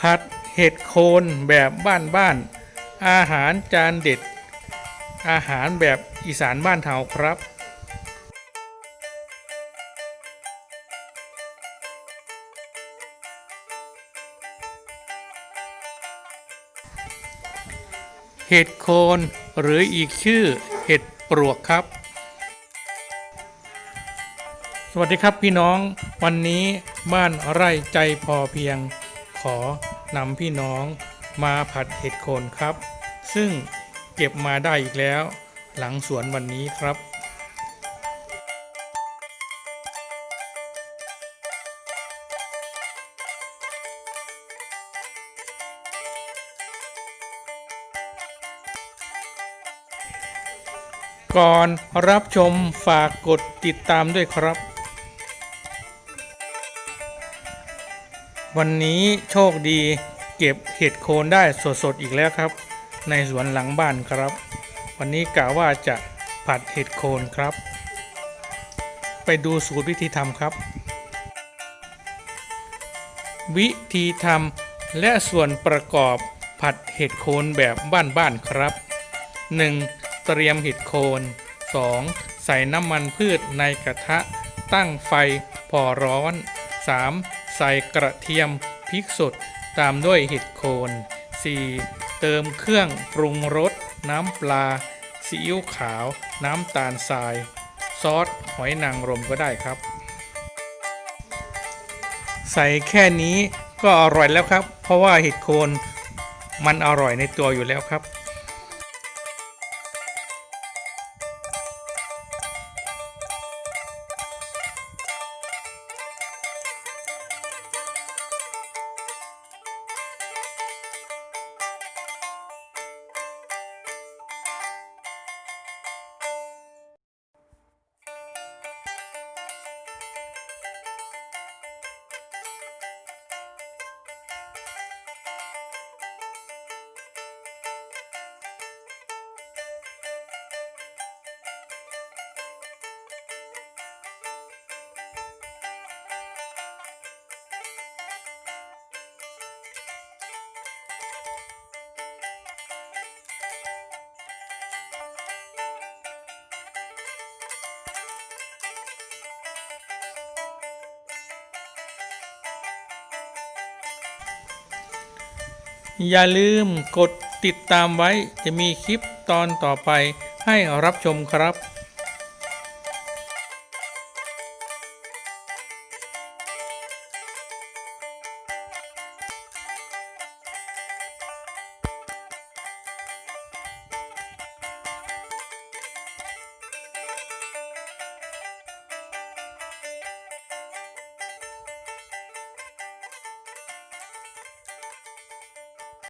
ผัดเห็ดโคนแบบบ้านๆ อาหารจานเด็ด อาหารแบบอีสานบ้านเฮาครับ เห็ดโคนหรืออีกชื่อเห็ดปลวกครับ สวัสดีครับพี่น้องวันนี้บ้านไร่ใจพอเพียงขอ นำพี่น้องมาผัดเห็ดโคนครับ ซึ่งเก็บมาได้อีกแล้ว หลังสวนวันนี้ครับ ก่อนรับชมฝากกดติดตามด้วยครับ วันนี้โชคดีเก็บเห็ดโคนได้สดๆอีกแล้วครับ ในสวนหลังบ้านครับ วันนี้กะว่าจะผัดเห็ดโคนครับ ไปดูสูตรวิธีทำครับ วิธีทำและส่วนประกอบผัดเห็ดโคนแบบบ้านๆครับ 1. เตรียมเห็ดโคน 2. ใส่น้ำมันพืชในกระทะ ตั้งไฟพอร้อน 3. ใส่กระเทียมพริกสดตามด้วยเห็ดโคน 4. เติมเครื่องปรุงรส น้ำปลา ซีอิ๊วขาว น้ำตาลทราย ซอสหอยนางรมก็ได้ครับ ใส่แค่นี้ก็อร่อยแล้วครับ เพราะว่าเห็ดโคนมันอร่อยในตัวอยู่แล้วครับ อย่าลืมกดติดตามไว้จะมีคลิปตอนต่อไปให้รับชมครับ